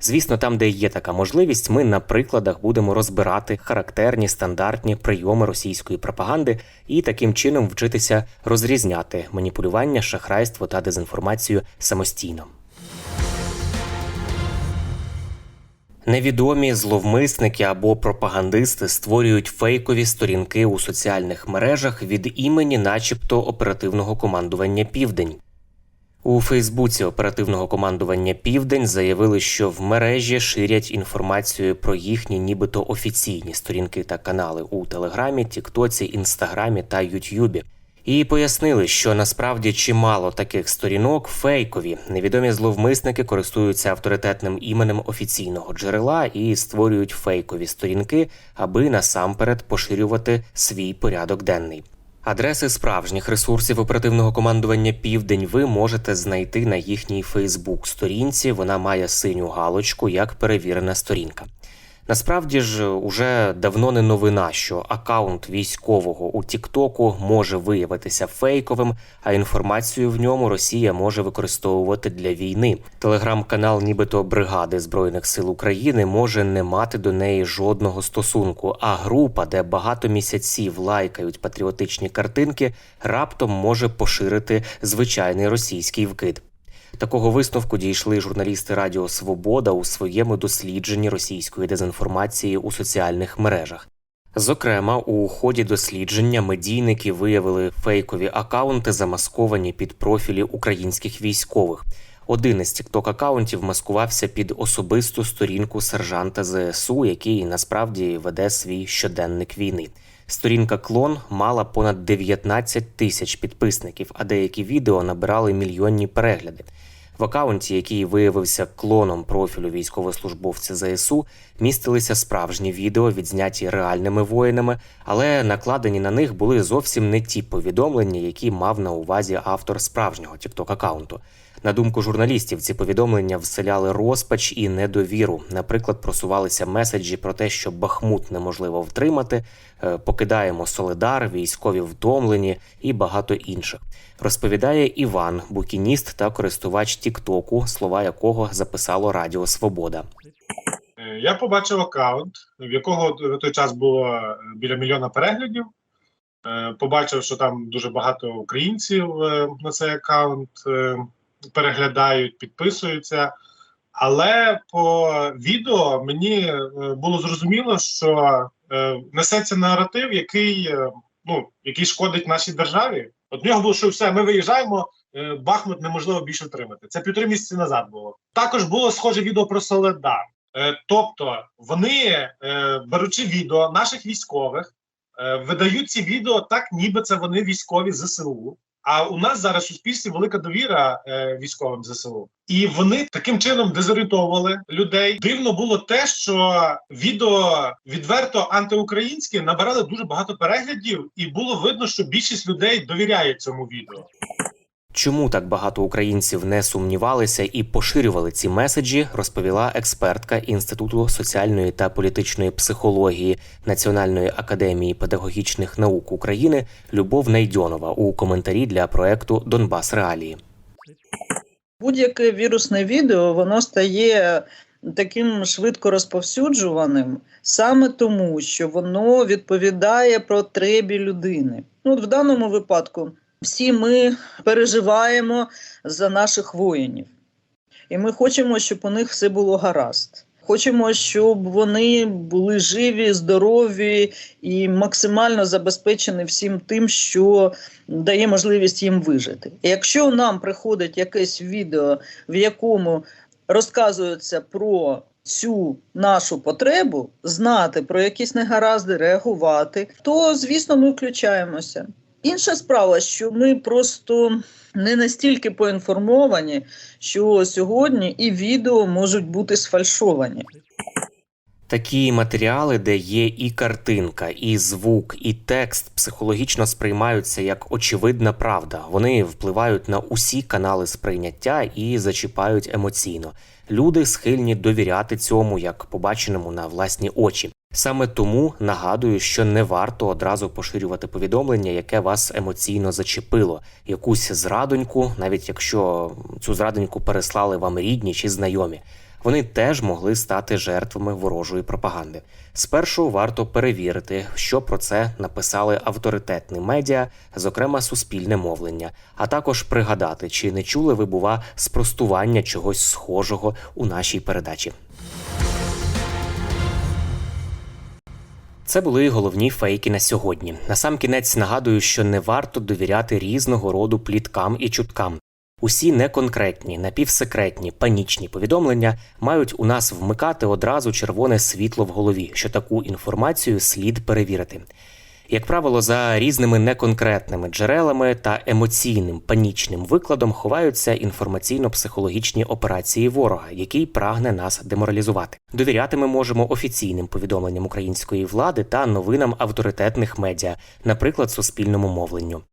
Звісно, там, де є така можливість, ми на прикладах будемо розбирати характерні стандартні прийоми російської пропаганди і таким чином вчитися розрізняти маніпулювання, шахрайство та дезінформацію самостійно. Невідомі зловмисники або пропагандисти створюють фейкові сторінки у соціальних мережах від імені, начебто, оперативного командування Південь. У Фейсбуці оперативного командування Південь заявили, що в мережі ширять інформацію про їхні нібито офіційні сторінки та канали у Телеграмі, Тіктоці, Інстаграмі та Ютюбі. І пояснили, що насправді чимало таких сторінок фейкові. Невідомі зловмисники користуються авторитетним іменем офіційного джерела і створюють фейкові сторінки, аби насамперед поширювати свій порядок денний. Адреси справжніх ресурсів оперативного командування Південь ви можете знайти на їхній Фейсбук сторінці. Вона має синю галочку як перевірена сторінка. Насправді ж уже давно не новина, що акаунт військового у Тіктоку може виявитися фейковим, а інформацію в ньому Росія може використовувати для війни. Телеграм-канал, нібито бригади збройних сил України, може не мати до неї жодного стосунку. А група, де багато місяців лайкають патріотичні картинки, раптом може поширити звичайний російський вкид. Такого висновку дійшли журналісти Радіо Свобода у своєму дослідженні російської дезінформації у соціальних мережах. Зокрема, у ході дослідження медійники виявили фейкові акаунти, замасковані під профілі українських військових. Один із тікток акаунтів маскувався під особисту сторінку сержанта ЗСУ, який насправді веде свій щоденник війни. Сторінка клон мала понад 19 тисяч підписників, а деякі відео набирали мільйонні перегляди. В акаунті, який виявився клоном профілю військовослужбовця ЗСУ, містилися справжні відео, відзняті реальними воїнами, але накладені на них були зовсім не ті повідомлення, які мав на увазі автор справжнього тікток акаунту. На думку журналістів, ці повідомлення вселяли розпач і недовіру. Наприклад, просувалися меседжі про те, що Бахмут неможливо втримати, е, покидаємо Солидар, військові втомлені і багато інших. Розповідає Іван, букініст та користувач Тіктоку, слова якого записало Радіо Свобода. Е, Я побачив аккаунт, в якого в той час було е, біля мільйона переглядів. Побачив, що там дуже багато українців на цей аккаунт переглядають, підписуються. Але по відео мені е, було зрозуміло, що е, несеться наратив, який, е, ну, який шкодить нашій державі. От нього було, що все, ми виїжджаємо, Бахмут неможливо більше втримати. Це півтори місяці назад було. Також було схоже відео про Соледар. Тобто вони, беручи відео наших військових, видають ці відео так, ніби це вони військові ЗСУ. А у нас зараз в суспільстві велика довіра е, військовим ЗСУ, і вони таким чином дезорієнтовували людей. Дивно було те, що відео відверто антиукраїнське набирали дуже багато переглядів, і було видно, що більшість людей довіряє цьому відео. Чому так багато українців не сумнівалися і поширювали ці меседжі, розповіла експертка Інституту соціальної та політичної психології Національної академії педагогічних наук України Любов Найдьонова у коментарі для проекту Донбас Реалії. Будь-яке вірусне відео воно стає таким швидко розповсюджуваним саме тому, що воно відповідає про потребі людини. Ну, от в даному випадку всі ми переживаємо за наших воїнів, і ми хочемо, щоб у них все було гаразд. Хочемо, щоб вони були живі, здорові і максимально забезпечені всім тим, що дає можливість їм вижити. І якщо нам приходить якесь відео, в якому розказується про цю нашу потребу, знати про якісь негаразди, реагувати, то звісно ми включаємося. Інша справа, що ми просто не настільки поінформовані, що сьогодні і відео можуть бути сфальшовані. Такі матеріали, де є і картинка, і звук, і текст, психологічно сприймаються як очевидна правда. Вони впливають на усі канали сприйняття і зачіпають емоційно. Люди схильні довіряти цьому, як побаченому на власні очі. Саме тому нагадую, що не варто одразу поширювати повідомлення, яке вас емоційно зачепило, якусь зрадоньку, навіть якщо цю зрадоньку переслали вам рідні чи знайомі. Вони теж могли стати жертвами ворожої пропаганди. Спершу варто перевірити, що про це написали авторитетні медіа, зокрема суспільне мовлення, а також пригадати, чи не чули ви, бува, спростування чогось схожого у нашій передачі. Це були головні фейки на сьогодні. Насамкінець нагадую, що не варто довіряти різного роду пліткам і чуткам. Усі неконкретні, напівсекретні, панічні повідомлення мають у нас вмикати одразу червоне світло в голові, що таку інформацію слід перевірити. Як правило, за різними неконкретними джерелами та емоційним панічним викладом ховаються інформаційно-психологічні операції ворога, який прагне нас деморалізувати. Довіряти ми можемо офіційним повідомленням української влади та новинам авторитетних медіа, наприклад, суспільному мовленню.